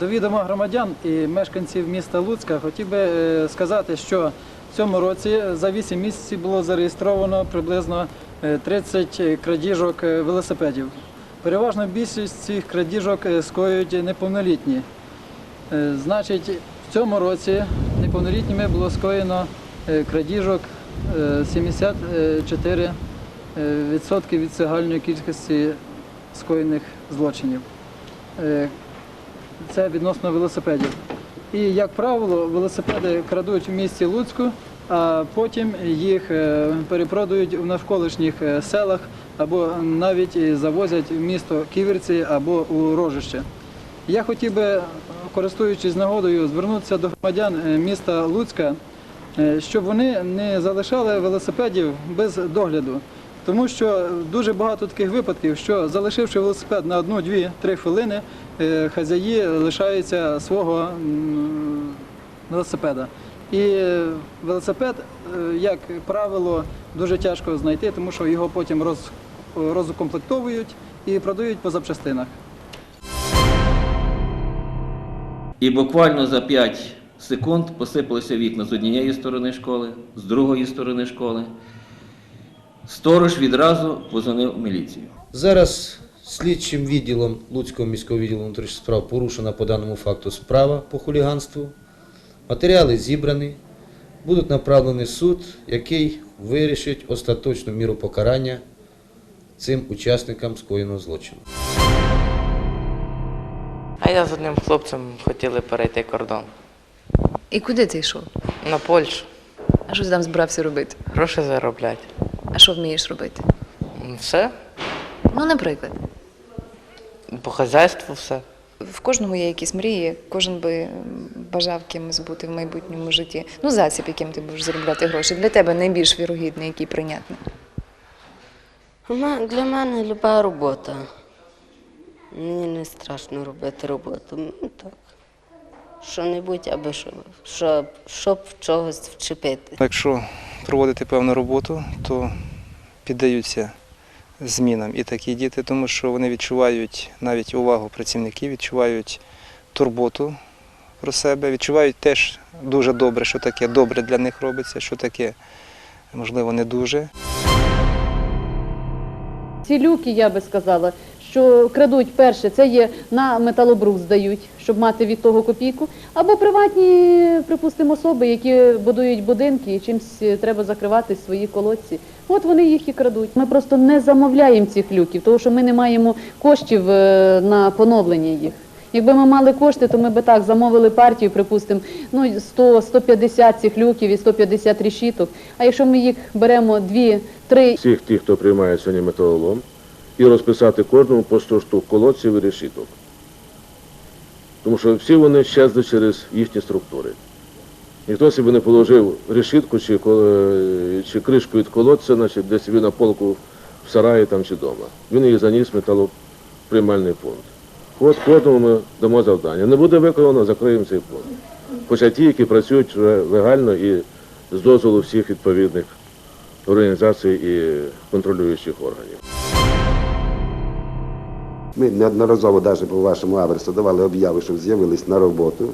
До відома громадян і мешканців міста Луцька хотів би е, сказати, що в цьому році за 8 місяців було зареєстровано приблизно е, 30 крадіжок е, велосипедів. Переважно більшість цих крадіжок е, скоюють неповнолітні. Е, Значить, в цьому році неповнолітніми було скоєно е, крадіжок е, 74% е, від загальної кількості скоєних злочинів. Це відносно велосипедів. І, як правило, велосипеди крадуть в місті Луцьку, а потім їх е, перепродають в навколишніх е, селах або навіть завозять в місто Ківерці або у Рожище. Я хотів би, користуючись нагодою, звернутися до громадян е, міста Луцька, щоб вони не залишали велосипедів без догляду. Тому що дуже багато таких випадків, що залишивши велосипед на одну, дві, три хвилини, хазяї лишаються свого велосипеда. І е, велосипед, е, як правило, дуже тяжко знайти, тому що його потім роз, розукомплектовують і продають по запчастинах. І буквально за 5 секунд посипалися вікна з однієї сторони школи, з другої сторони школи. Сторож відразу позвонив у міліцію. Зараз слідчим відділом Луцького міського відділу внутрішніх справ порушена по даному факту справа по хуліганству. Матеріали зібрані, будуть направлені в суд, який вирішить остаточну міру покарання цим учасникам скоєного злочину. А я з одним хлопцем хотіли перейти кордон І куди ти йшов? на Польщу, А що ти там збирався робити? гроші заробляти. А що вмієш робити? Все, Ну, наприклад, по хазяйству все. в кожного є якісь мрії, кожен би бажав кимось бути в майбутньому житті. Ну, засіб, яким ти будеш заробляти гроші. Для тебе найбільш вірогідний, який прийнятний. Для мене люба робота. Мені не страшно робити роботу. Ну, так. Що-небудь, аби щоб, щоб, щоб чогось вчепити. Якщо проводити певну роботу, то піддаються змінам і такі діти, тому що вони відчувають навіть увагу працівників, відчувають турботу про себе, відчувають теж дуже добре, що таке добре для них робиться, що таке, можливо, не дуже. Ці люки, я би сказала, що крадуть перше, це є на металобрух здають, щоб мати від того копійку. Або приватні, припустимо, особи, які будують будинки і чимось е, треба закривати свої колодці. От вони їх і крадуть. Ми просто не замовляємо цих люків, тому що ми не маємо коштів е, на поновлення їх. Якби ми мали кошти, то ми би так замовили партію, припустимо, ну 100-150 цих люків і 150 решіток. А якщо ми їх беремо 2-3 всіх тих, хто приймає сьогодні металолом, і розписати кожному по 100 штук колодців і решіток. Тому що всі вони щезли через їхні структури. Ніхто собі не положив решітку чи, чи кришку від колодця, значить, десь собі на полку в сараї там чи вдома. Він її заніс металоприймальний пункт. От кожному ми дамо завдання. Не буде виконано, закриємо цей пункт. Хоча ті, які працюють легально і з дозволу всіх відповідних організацій і контролюючих органів. Ми неодноразово навіть по вашому адресу давали обяви, щоб з'явились на роботу.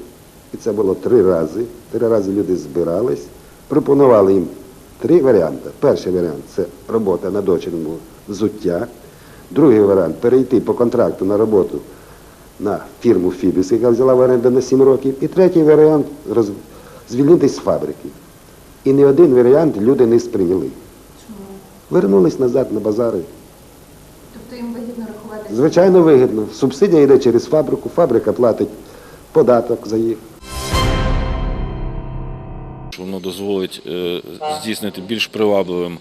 І це було три рази. Три рази люди збирались, пропонували їм три варіанти. Перший варіант це робота на дочерному взуття. Другий варіант перейти по контракту на роботу на фірму Фібіс, яка взяла в оренду на 7 років. І третій варіант роз... звільнитись з фабрики. І ні один варіант люди не сприйняли. Вернулись назад на базари. Тобто їм вигідно рахувати. Звичайно, вигідно. Субсидія йде через фабрику, фабрика платить податок за їх. Воно дозволить е, здійснити більш привабливим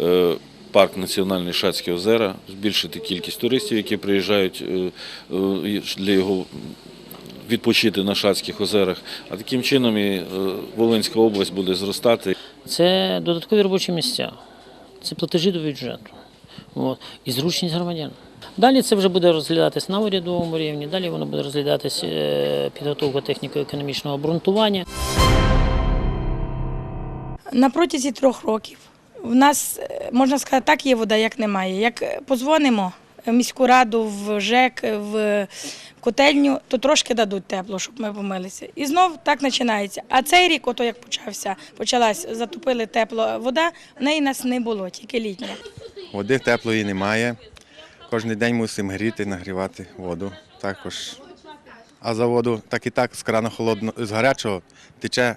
е, парк Національний Шацькі озера, збільшити кількість туристів, які приїжджають е, е, для його відпочити на Шацьких озерах. А таким чином і е, Волинська область буде зростати. Це додаткові робочі місця, це платежі до бюджету От. і зручність громадян. Далі це вже буде розглядатись на урядовому рівні, далі воно буде розглядатись е, підготовка техніко-економічного обґрунтування. На протязі трьох років в нас, е, можна сказати, так є вода, як немає. Як е, позвонимо, в міську раду, в ЖЕК, в котельню, то трошки дадуть тепло, щоб ми помилися. І знов так починається. А цей рік, ото як почався, почалась, затопили тепло вода, в неї нас не було, тільки літня. Води теплої немає. Кожен день мусимо гріти, нагрівати воду також. А за воду так і так з крана холодно, з гарячого тече,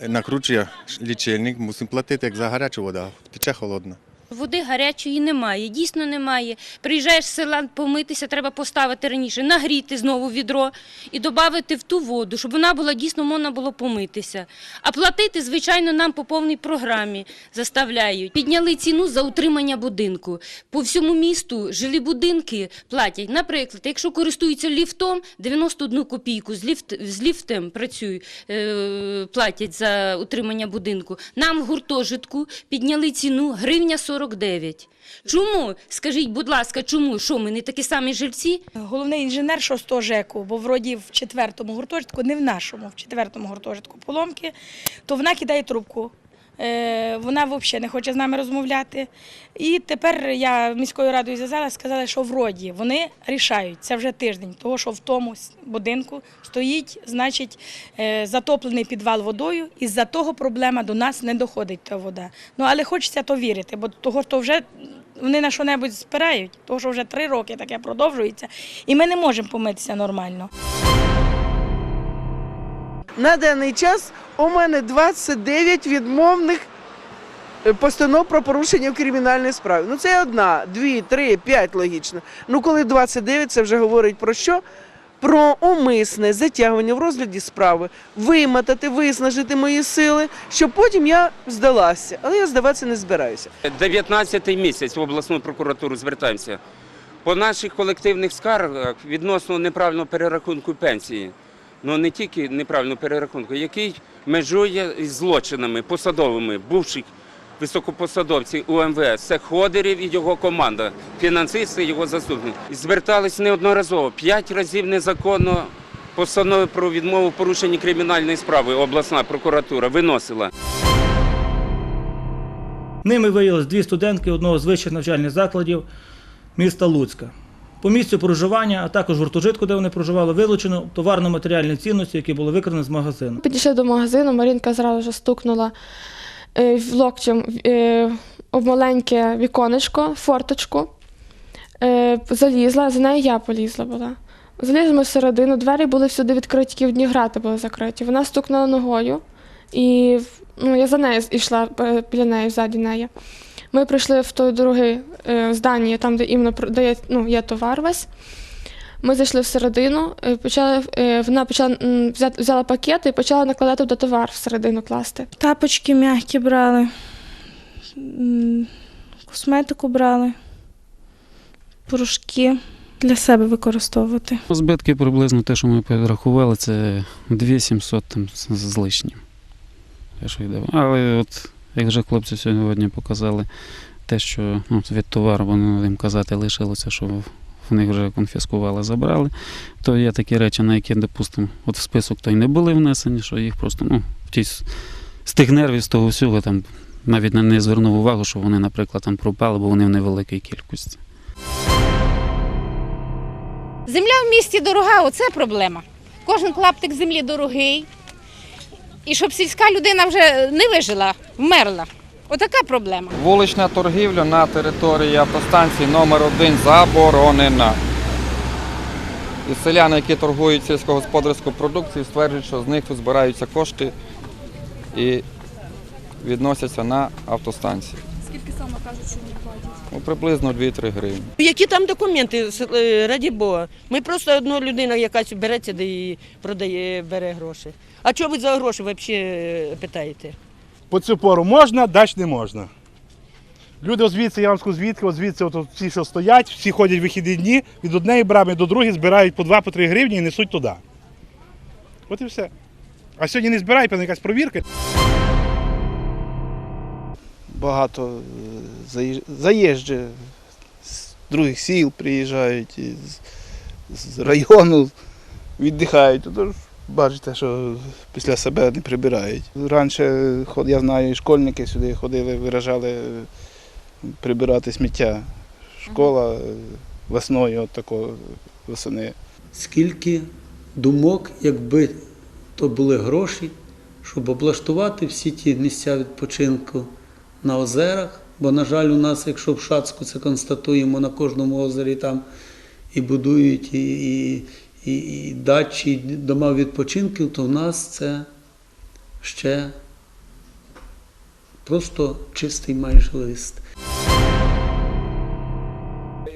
накручує лічильник, мусимо платити, як за гарячу воду, а тече холодно. Води гарячої немає, дійсно немає. Приїжджаєш з села помитися, треба поставити раніше, нагріти знову відро і додати в ту воду, щоб вона була дійсно можна було помитися. А платити, звичайно, нам по повній програмі заставляють. Підняли ціну за утримання будинку. По всьому місту жилі будинки платять. Наприклад, якщо користуються ліфтом, 91 копійку з, ліфт, з ліфтом працюють, е, платять за утримання будинку. Нам в гуртожитку підняли ціну гривня 49. Чому? Скажіть, будь ласка, чому? Що ми не такі самі жильці? Головний інженер шостого ЖЕКу, бо вроді в четвертому гуртожитку, не в нашому, в четвертому гуртожитку поломки, то вона кидає трубку. Е, Вона взагалі не хоче з нами розмовляти. І тепер я міською радою зв'язалася, сказали, що вроді вони рішають. Це вже тиждень, того, що в тому будинку стоїть, значить, е, затоплений підвал водою, і з-за того проблема до нас не доходить та вода. Ну але хочеться то вірити, бо того, що вже вони на що-небудь спирають, того, що вже три роки таке продовжується, і ми не можемо помитися нормально. На даний час у мене 29 відмовних е, постанов про порушення в кримінальній справі. Ну це одна, дві, три, п'ять логічно. Ну коли 29, це вже говорить про що? Про умисне затягування в розгляді справи, вимотати, виснажити мої сили, щоб потім я здалася. Але я здаватися не збираюся. 19-й місяць в обласну прокуратуру звертаємося. По наших колективних скаргах відносно неправильного перерахунку пенсії, ну не тільки неправильного перерахунку, який межує із злочинами посадовими, бувших високопосадовців УМВС. Це Ходерів і його команда, фінансисти, його заступники. Звертались неодноразово, п'ять разів незаконно постанови про відмову в порушенні кримінальної справи обласна прокуратура виносила. Ними виявилось дві студентки одного з вищих навчальних закладів міста Луцька. По місцю проживання, а також гуртожитку, де вони проживали, вилучено товарно-матеріальні цінності, які були викрані з магазину. Підійшли до магазину, Марінка зразу ж стукнула е, локтем е, об маленьке віконечко, форточку. Е, залізла, за нею я полізла була. Залізли ми всередину, двері були всюди відкриті, одні грати були закриті. Вона стукнула ногою, і ну, я за нею йшла е, біля неї, ззаді неї. Ми прийшли в той друге е, здання, там, де іменно продає, ну, є товар весь. Ми зайшли всередину, е, почали, е, вона почала взяти, взяла пакет і почала накладати туди товар всередину класти. Тапочки м'які брали, косметику брали, порошки для себе використовувати. Збитки приблизно те, що ми підрахували, це 2700 там з лишнім. Але от, як вже хлопці сьогодні показали, те, що ну, від товару, вони їм казати, лишилося, що в них вже конфіскували, забрали, то є такі речі, на які, допустимо, от в список то й не були внесені, що їх просто ну, з тих нервів, з того всього там навіть не звернув увагу, що вони, наприклад, там пропали, бо вони в невеликій кількості. Земля в місті дорога, оце проблема. Кожен клаптик землі дорогий. І щоб сільська людина вже не вижила, вмерла. Отака проблема. Вулична торгівля на території автостанції номер 1 заборонена. І селяни, які торгують сільськогосподарською продукцією, стверджують, що з них тут збираються кошти і відносяться на автостанції. Кажуть, що не платять? Ну, приблизно 2-3 гривні. Які там документи, е, раді Бога. Ми просто одна людина якась береться де і продає, бере гроші. А чого ви за гроші взагалі питаєте? По цю пору можна, далі не можна. Люди звідси, я вам скажу, звідки, звідси от всі, що стоять, всі ходять в вихідні дні, від однієї брами до другої збирають по 2-3 гривні і несуть туди. От і все. А сьогодні не збирають, певно, якась провірка. Багато е, заїж- заїжджі з других сіл приїжджають, з, з району віддихають. Тож бачите, що після себе не прибирають. Раніше, я знаю, і школьники сюди ходили, виражали е, прибирати сміття. Школа, е, весною, от такого восени. скільки думок, якби то були гроші, щоб облаштувати всі ті місця відпочинку на озерах. Бо, на жаль, у нас, якщо в Шацку це констатуємо, на кожному озері там і будують і, і, і, і дачі, і дома відпочинків, то в нас це ще просто чистий майже лист.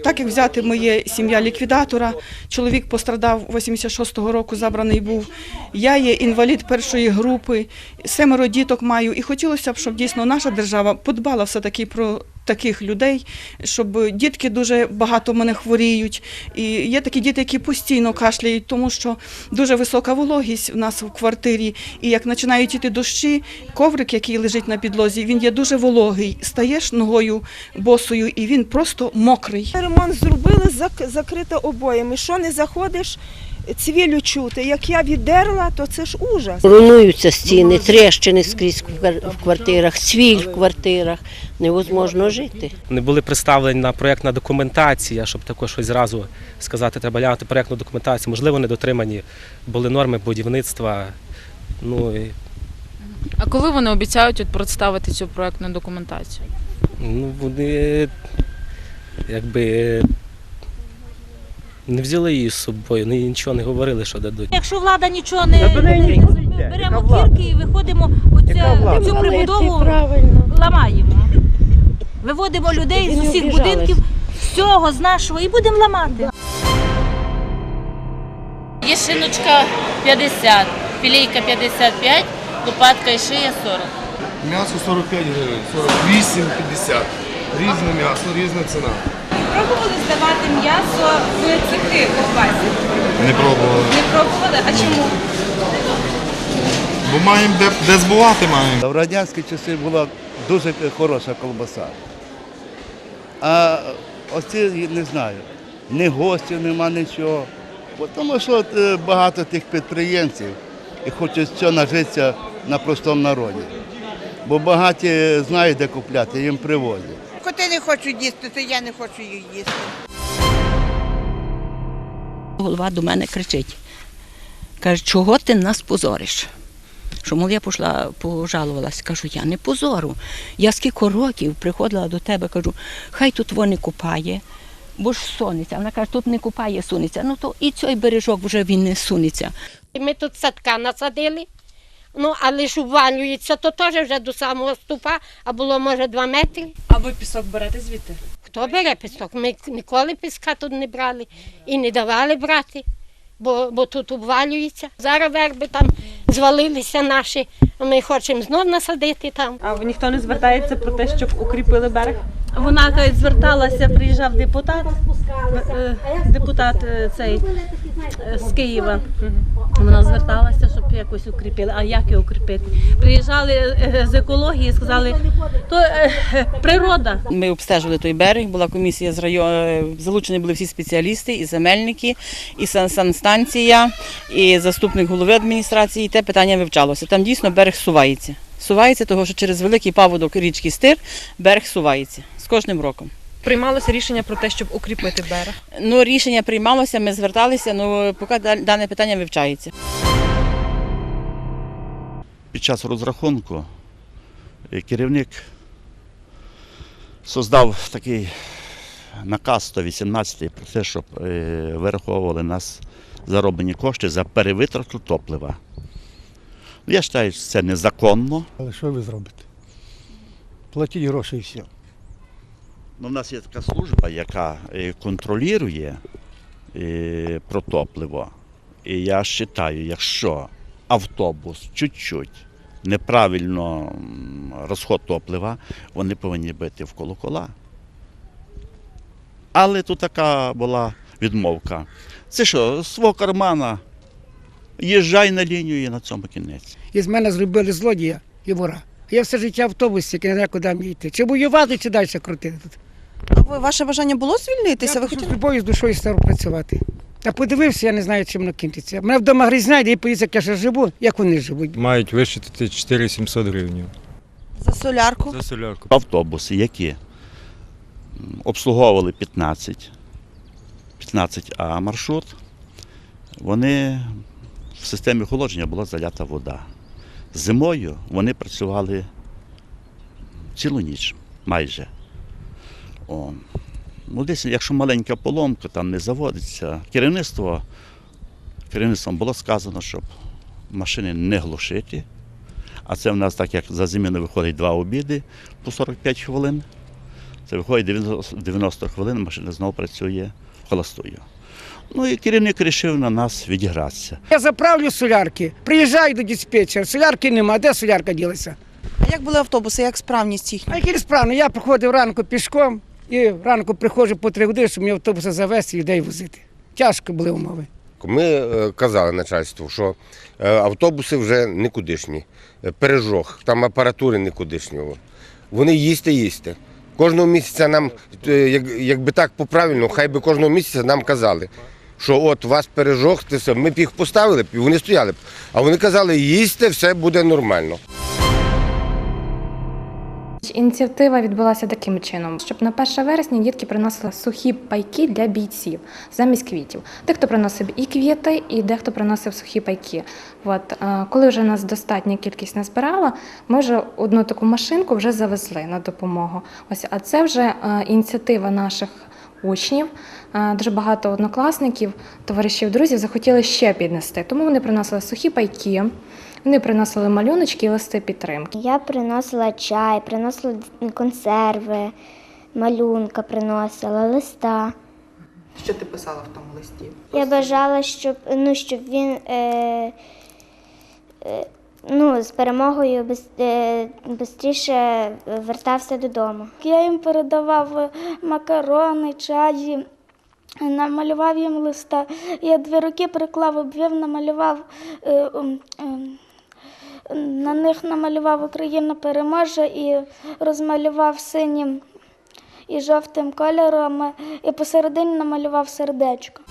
Так як взяти моє сім'я ліквідатора, чоловік пострадав 86-го року, забраний був. Я є інвалід першої групи, семеро діток маю. І хотілося б, щоб дійсно наша держава подбала все-таки про таких людей, щоб дітки дуже багато мене хворіють. І є такі діти, які постійно кашляють, тому що дуже висока вологість в нас в квартирі. І як починають іти дощі, коврик, який лежить на підлозі, він є дуже вологий. Стаєш ногою босою, і він просто мокрий. Ремонт зробили, зак- закрито обоями. Що не заходиш, цвілю чути. Як я віддерла, то це ж ужас. Руйнуються стіни, тріщини скрізь в квартирах, цвіль в квартирах. Невозможно жити. Не були представлені проєктна документація, щоб також щось зразу сказати, треба глянути проєктну документацію. Можливо, не дотримані були норми будівництва. Ну, і, А коли вони обіцяють от представити цю проектну документацію? ну вони якби не взяли її з собою, нічого не говорили, що дадуть. Якщо влада нічого не ми беремо кірки і виходимо цю прибудову ламаємо. Виводимо людей з усіх будинків, з цього, з нашого, і будемо ламати. Є шиночка 50, філейка 55, лопатка і шия 40. М'ясо 45 гривень, 48, 50. Різне м'ясо, різна ціна. Пробували здавати м'ясо в цехи ковбасі? Не пробували. Не пробували? А чому? Бо маємо де, де збувати маємо. В радянські часи була дуже хороша колбаса. А оці не знаю, ні гостів нема нічого. Бо Тому що е, багато тих підприємців і хочуть що нажитися на простому народі. Бо багаті знають, де купляти, їм привозять. Коти не хочуть їсти, то я не хочу їх їсти. Голова до мене кричить. Каже, чого ти нас позориш? Що, мов, я пішла, пожалувалась, кажу, я не позору. Я скільки років приходила до тебе, кажу, хай тут воно не купає, бо ж сониться. Вона каже, тут не купає сонця. Ну то і цей бережок вже він не сунеться. Ми тут садка насадили, ну але ж увалюється, то теж вже до самого ступа, а було може два метри. А ви пісок берете звідти? Хто бере пісок? Ми ніколи піска тут не брали і не давали брати, бо, бо тут обвалюється. Зараз верби там звалилися наші, ми хочемо знов насадити там. А ніхто не звертається про те, щоб укріпили берег? Вона кажуть, зверталася, приїжджав депутат, е, депутат е, цей е, з Києва. Вона зверталася, щоб якось укріпили. А як його укріпити? Приїжджали з екології, сказали, то природа. Ми обстежили той берег, була комісія з району, залучені були всі спеціалісти, і земельники, і санстанція, і заступник голови адміністрації. І те питання вивчалося. Там дійсно берег сувається. Сувається, тому що через великий паводок річки Стир берег сувається з кожним роком. Приймалося рішення про те, щоб укріпити берег. Ну, рішення приймалося, ми зверталися, ну поки дане питання вивчається. Під час розрахунку е, керівник создав такий наказ 118 про те, щоб е, вираховували нас зароблені кошти за перевитрату топлива. Я вважаю, що це незаконно. Але що ви зробите? Платіть гроші і все. Ну, у нас є така служба, яка е, контролює е, про топливо. І я вважаю, якщо автобус чуть-чуть неправильно розход топлива, вони повинні бити в колокола. Але тут така була відмовка. Це що, з свого кармана їжджай на лінію і на цьому кінець. Із мене зробили злодія і вора. Я все життя в автобусі, який не знаю, куди мені йти. Чи воювати, чи далі крутити тут. А ви- ваше бажання було звільнитися? Я Ви з хотіли? любов'ю з душою став працювати. А подивився, я не знаю, чим воно кінчиться. Мене вдома грізня, і подивіться, як я ще живу, як вони живуть. Мають вищити 4700 гривень. За солярку? За солярку. Автобуси, які обслуговували 15 15А маршрут, вони в системі охолодження була залята вода. Зимою вони працювали цілу ніч майже. О. Ну, десь, якщо маленька поломка, там не заводиться. Керівництво, керівництвом було сказано, щоб машини не глушити. А це в нас так, як за зміну виходить два обіди по 45 хвилин. Це виходить 90 90 хвилин, машина знову працює холостою. Ну і керівник вирішив на нас відігратися. Я заправлю солярки, приїжджаю до диспетчера, солярки нема, де солярка ділася? А як були автобуси, як справність їхня? А які справно, я приходив ранку пішком і ранку приходжу по три години, щоб мені автобуси завести і людей возити. Тяжко були умови. Ми е, казали начальству, що е, автобуси вже никудишні, Е, пережог, там апаратури никудишнього. Вони їсти, їсти. Кожного місяця нам, якби так по-правильному, хай би кожного місяця нам казали, що от вас пережог. Ми б їх поставили, б, і вони стояли б. А вони казали, їсти, все буде нормально. Ініціатива відбулася таким чином, щоб на 1 вересня дітки приносили сухі пайки для бійців замість квітів. Дехто приносив і квіти, і дехто приносив сухі пайки. От е, коли вже нас достатня кількість назбирала, ми вже одну таку машинку вже завезли на допомогу. Ось, а це вже е, ініціатива наших учнів. Е, Дуже багато однокласників, товаришів, друзів захотіли ще піднести. Тому вони приносили сухі пайки, вони приносили малюночки і листи підтримки. Я приносила чай, приносила консерви, малюнка приносила, листа. Що ти писала в тому листі? Я бажала, щоб, ну, щоб він е, е, ну, з перемогою без, е, швидше вертався додому. Я їм передавав макарони, чаї, намалював їм листа. Я дві руки приклав, обвів, намалював. е, ем, На них намалював Україна переможе і розмалював синім і жовтим кольором, і посередині намалював сердечко.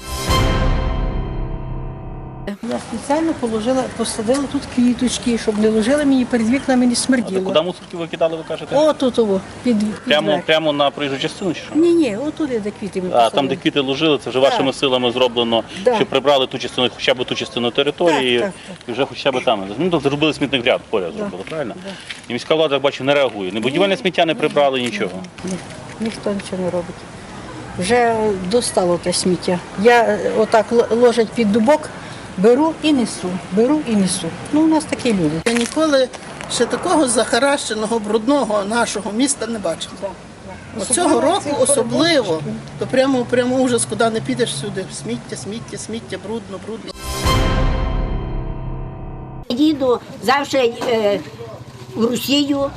Я спеціально положила, посадила тут квіточки, щоб не ложили мені перед вікнами не смерділо. Куди мусорки ви кидали, ви кажете? О, тут ово, під, під Прямо, двері. прямо на проїжджу частину чи що? Ні, ні, отуди, де квіти ми А посадили. там, де квіти ложили, це вже Так. вашими силами зроблено, Да. що прибрали ту частину, хоча б ту частину території, Так, так, і вже хоча б там. Ну, тобто зробили смітник ряд, поряд зробили, правильно? І міська влада, як бачу, не реагує. Не будівельне сміття не прибрали, нічого. Ні, ніхто нічого не робить. Вже достало те сміття. Я е, отак л- ложать під дубок, беру і несу, беру і несу. Ну, у нас такі люди. Я ніколи ще такого захаращеного, брудного нашого міста не бачила. От Цього року особливо, то прямо, прямо ужас, куди не підеш сюди. Сміття, сміття, сміття, брудно, брудно. Їду завжди е, в Росію,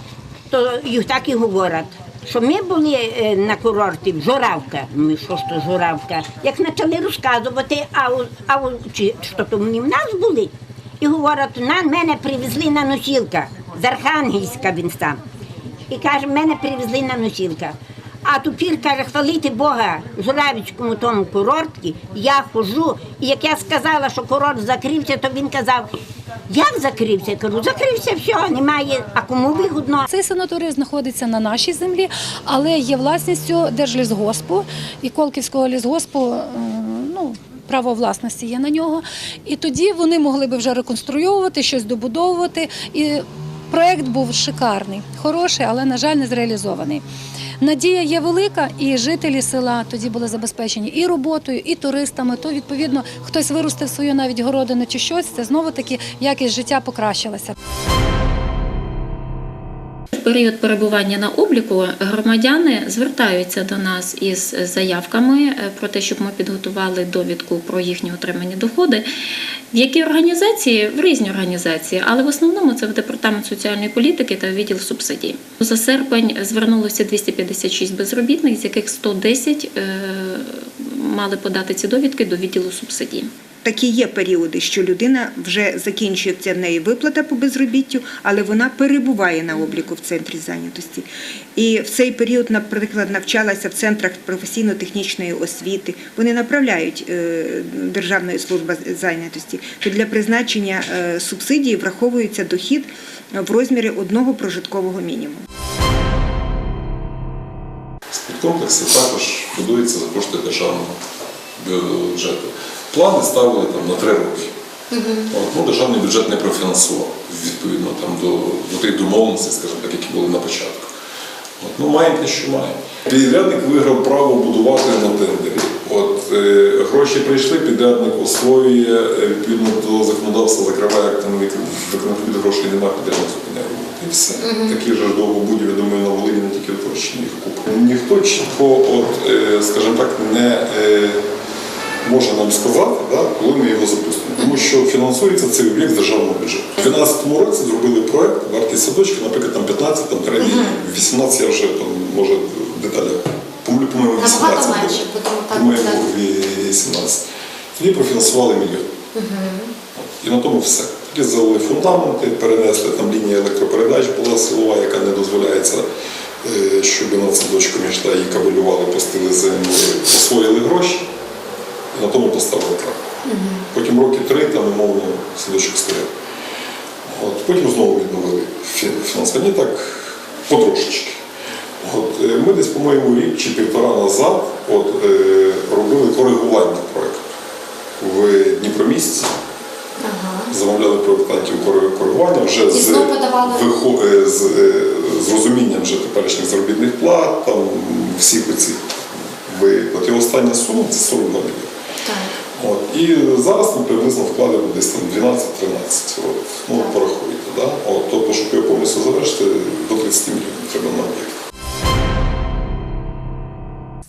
то їх так і говорять. Що ми були е, на курорті, Журавка, ми що ж то Журавка, як почали розказувати, а, а чи що то вони в нас були, і говорять, на мене привезли на носілках, з Архангельська він сам. І каже, мене привезли на носілках. А тепер, каже, хвалити Бога в тому курорті, я ходжу, і як я сказала, що курорт закрився, то він казав, як закрився? Я кажу, закрився, все, немає, а кому вигодно? Цей санаторій знаходиться на нашій землі, але є власністю Держлісгоспу і Колківського лісгоспу. е, Ну, право власності є на нього. І тоді вони могли би вже реконструювати, щось добудовувати. І проєкт був шикарний, хороший, але, на жаль, не зреалізований. Надія є велика, і жителі села тоді були забезпечені і роботою, і туристами. То відповідно хтось виростив свою навіть городину чи щось. Це знову таки якість життя покращилася. Період перебування на обліку громадяни звертаються до нас із заявками е, про те, щоб ми підготували довідку про їхні отримані доходи. В які організації? В різні організації, але в основному це в департамент соціальної політики та відділ субсидій. За серпень звернулося 256 безробітних, з яких 110 е, мали подати ці довідки до відділу субсидій. Такі є періоди, що людина вже закінчується в неї виплата по безробіттю, але вона перебуває на обліку в центрі зайнятості. І в цей період, наприклад, навчалася в центрах професійно-технічної освіти. Вони направляють е, Державної служби зайнятості. То для призначення е, субсидії враховується дохід в розмірі одного прожиткового мінімуму. Спорткомплекси також будуються за кошти державного бюджету. Плани ставили там на три роки. От, ну, державний бюджет не профінансував відповідно там, до, до тих домовленостей, скажімо так, які були на початку. От, ну, маємо те, що маємо. Підрядник виграв право будувати на тендері. От, е, гроші прийшли, підрядник освоює, е, відповідно до законодавства закриває актами виконати від грошей немає, підрядник зупиняє. І все. Такі ж довгобудів, я думаю, на Волині не тільки в Туреччині їх купа. Ніхто чітко, от, е, скажімо так, не е, може нам сказати, да, коли ми його запустимо. Тому що фінансується цей об'єкт з державного бюджету. У 2012 році зробили проект, вартість садочка, наприклад, там 15, там треба 18, я вже там, може деталі. По-моєму, 18 було. По-моєму, 18. Тоді профінансували мільйон. І на тому все. Тоді залили фундаменти, перенесли там лінія електропередач, була силова, яка не дозволяється, е, щоб над садочком йшла, її кабелювали, пустили землю, освоїли гроші і на тому поставили крапку. Потім роки три там умовно садочок стояв. От, потім знову відновили фі- фінансування так потрошечки. От, е, ми десь, по-моєму, рік чи півтора назад от, е, робили коригування проєкту в Дніпромісті. Замовляли проєктантів коригування вже з, вихо- е, з, е, з розумінням вже теперішніх заробітних плат, там, всіх оцих виплат. І остання сума це 42 мільйони. От, і зараз ми приблизно вкладемо десь там 12-13. От, ну, порахуйте. Да? От, тобто, щоб його повністю завершити, до 30 мільйонів треба на об'єкт.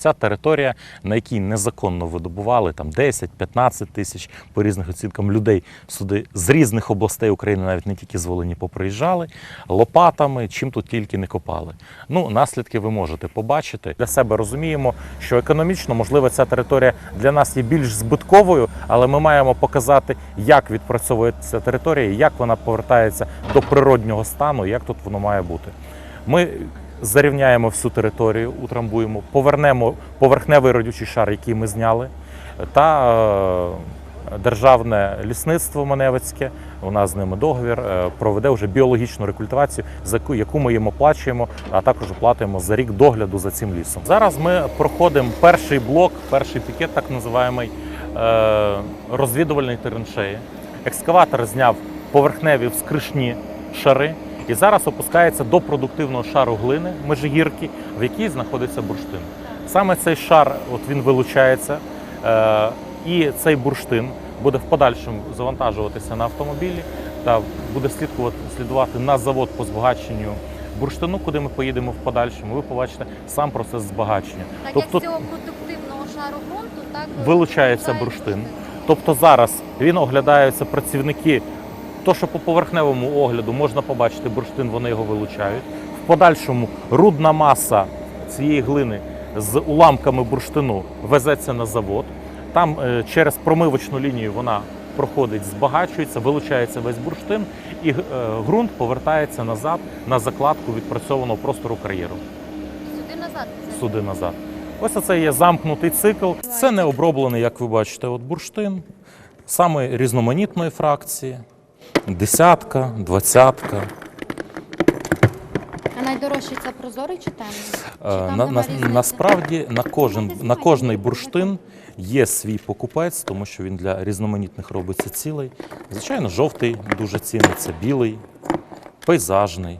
Ця територія, на якій незаконно видобували там 10-15 тисяч по різних оцінкам людей сюди з різних областей України, навіть не тільки з Волині, поприїжджали лопатами, чим тут тільки не копали. Ну, наслідки ви можете побачити. Для себе розуміємо, що економічно, можливо, ця територія для нас є більш збитковою, але ми маємо показати, як відпрацьовує ця територія, як вона повертається до природнього стану, як тут воно має бути. Ми зарівняємо всю територію, утрамбуємо, повернемо поверхневий родючий шар, який ми зняли, та е, державне лісництво Маневицьке, у нас з ними договір, е, проведе вже біологічну рекультивацію, за яку, ми їм оплачуємо, а також платимо за рік догляду за цим лісом. Зараз ми проходимо перший блок, перший пікет, так називаємий е, розвідувальної траншеї. Екскаватор зняв поверхневі вскришні шари. І зараз опускається до продуктивного шару глини межигірки, в якій знаходиться бурштин. Саме цей шар от він вилучається, е, і цей бурштин буде в подальшому завантажуватися на автомобілі та буде слідкувати слідувати на завод по збагаченню бурштину, куди ми поїдемо в подальшому. Ви побачите сам процес збагачення. Так тобто як з цього продуктивного шару ґрунту, так вилучається бурштин. Тобто зараз він оглядаються працівники. То, що по поверхневому огляду можна побачити бурштин, вони його вилучають. В подальшому рудна маса цієї глини з уламками бурштину везеться на завод. Там е, через промивочну лінію вона проходить, збагачується, вилучається весь бурштин, і е, ґрунт повертається назад на закладку відпрацьованого простору кар'єру сюди назад. сюди назад. Ось це є замкнутий цикл. Це не оброблений, як ви бачите, от бурштин, саме різноманітної фракції. Десятка, двадцятка. А найдорожчий це прозорий чи темний? Чи Е, там На, нема на, різниці? насправді на кожен, на кожний бурштин є свій покупець, тому що він для різноманітних робиться цілий. Звичайно, жовтий дуже ціниться, білий, пейзажний.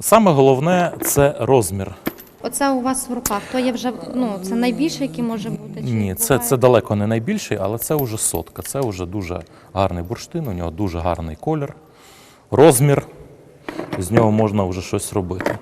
Саме головне це розмір. Оце у вас в руках, то є вже ну, це найбільше, який може бути? Чи Ні, це, це далеко не найбільший, але це вже сотка. Це вже дуже гарний бурштин, у нього дуже гарний колір, розмір. З нього можна вже щось робити.